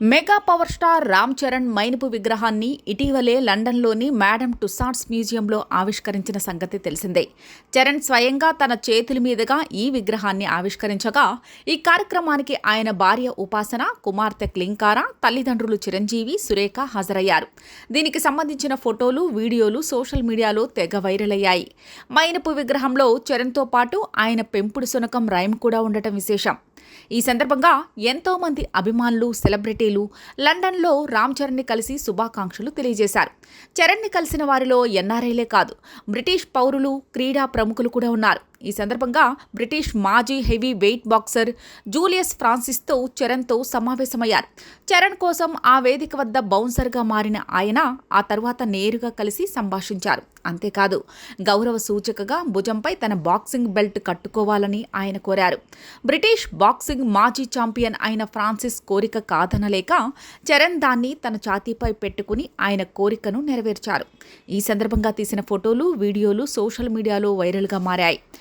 Mega power star Ram Charan మైనపు విగ్రహాన్ని ఇటీవలే లండన్లోని మేడమ్ టుసాట్స్ మ్యూజియంలో ఆవిష్కరించిన సంగతి తెలిసిందే. చరణ్ స్వయంగా తన చేతుల మీదుగా ఈ విగ్రహాన్ని ఆవిష్కరించగా ఈ కార్యక్రమానికి ఆయన భార్య ఉపాసన కుమార్తె క్లింకార తల్లిదండ్రులు చిరంజీవి సురేఖ హాజరయ్యారు. దీనికి సంబంధించిన ఫోటోలు వీడియోలు సోషల్ మీడియాలో తెగ వైరల్ అయ్యాయి. మైనపు విగ్రహంలో చరణ్తో పాటు ఆయన పెంపుడు శునకం రైమ్ కూడా ఉండటం విశేషం. ఈ సందర్భంగా ఎంతో మంది అభిమానులు సెలబ్రిటీలు లండన్లో రామ్ చరణ్ని కలిసి శుభాకాంక్షలు తెలియజేశారు. చరణ్ని కలిసిన వారిలో ఎన్ఆర్ఐలే కాదు బ్రిటిష్ పౌరులు క్రీడా ప్రముఖులు కూడా ఉన్నారు. ఈ సందర్భంగా బ్రిటిష్ మాజీ హెవీ వెయిట్ బాక్సర్ జూలియస్ ఫ్రాన్సిస్తో చరణ్తో సమావేశమయ్యారు. చరణ్ కోసం ఆ వేదిక వద్ద బౌన్సర్గా మారిన ఆయన ఆ తర్వాత నేరుగా కలిసి సంభాషించారు. అంతేకాదు గౌరవ సూచికగా భుజంపై తన బాక్సింగ్ బెల్ట్ కట్టుకోవాలని ఆయన కోరారు. బ్రిటిష్ బాక్సింగ్ మాజీ ఛాంపియన్ అయిన ఫ్రాన్సిస్ కోరిక కాదనలేక చరణ్ దాన్ని తన ఛాతీపై పెట్టుకుని ఆయన కోరికను నెరవేర్చారు. ఈ సందర్భంగా తీసిన ఫోటోలు వీడియోలు సోషల్ మీడియాలో వైరల్గా మారాయి.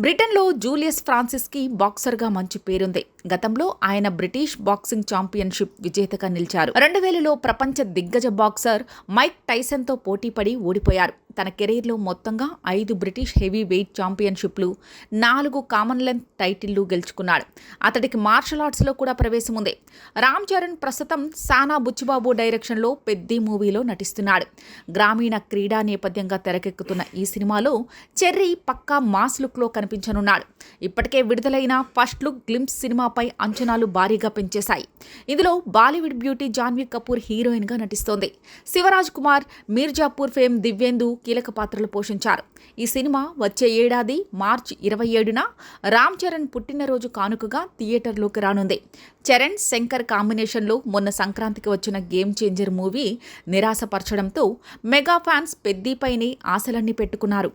బ్రిటన్లో జూలియస్ ఫ్రాన్సిస్కి బాక్సర్గా మంచి పేరుంది. గతంలో ఆయన బ్రిటిష్ బాక్సింగ్ ఛాంపియన్షిప్ విజేతగా నిలిచారు. రెండు వేలలో ప్రపంచ దిగ్గజ బాక్సర్ మైక్ టైసన్తో పోటీపడి ఓడిపోయారు. తన కెరీర్లో మొత్తంగా ఐదు బ్రిటిష్ హెవీ వెయిట్ ఛాంపియన్షిప్లు నాలుగు కామన్వెల్త్ టైటిళ్ళు గెలుచుకున్నాడు. అతడికి మార్షల్ ఆర్ట్స్లో కూడా ప్రవేశం ఉంది. రామ్ చరణ్ ప్రస్తుతం సానా బుచ్చిబాబు డైరెక్షన్లో పెద్ది మూవీలో నటిస్తున్నాడు. గ్రామీణ క్రీడా నేపథ్యంగా తెరకెక్కుతున్న ఈ సినిమాలో చెర్రీ పక్కా మాస్ లుక్లో కనిపి కనిపించనున్నాడు. ఇప్పటికే విడుదలైన ఫస్ట్ లుక్ గ్లిమ్స్ సినిమాపై అంచనాలు భారీగా పెంచేశాయి. ఇందులో బాలీవుడ్ బ్యూటీ జాన్వీ కపూర్ హీరోయిన్గా నటిస్తోంది. శివరాజ్ కుమార్ మీర్జాపూర్ ఫేమ్ దివ్యేందు కీలక పాత్రలు పోషించారు. ఈ సినిమా వచ్చే ఏడాది మార్చి ఇరవై ఏడున రామ్ చరణ్ పుట్టినరోజు కానుకగా థియేటర్లోకి రానుంది. చరణ్ శంకర్ కాంబినేషన్లో మొన్న సంక్రాంతికి వచ్చిన గేమ్ చేంజర్ మూవీ నిరాశపరచడంతో మెగా ఫ్యాన్స్ పెద్దీపైనే ఆశలన్నీ పెట్టుకున్నారు.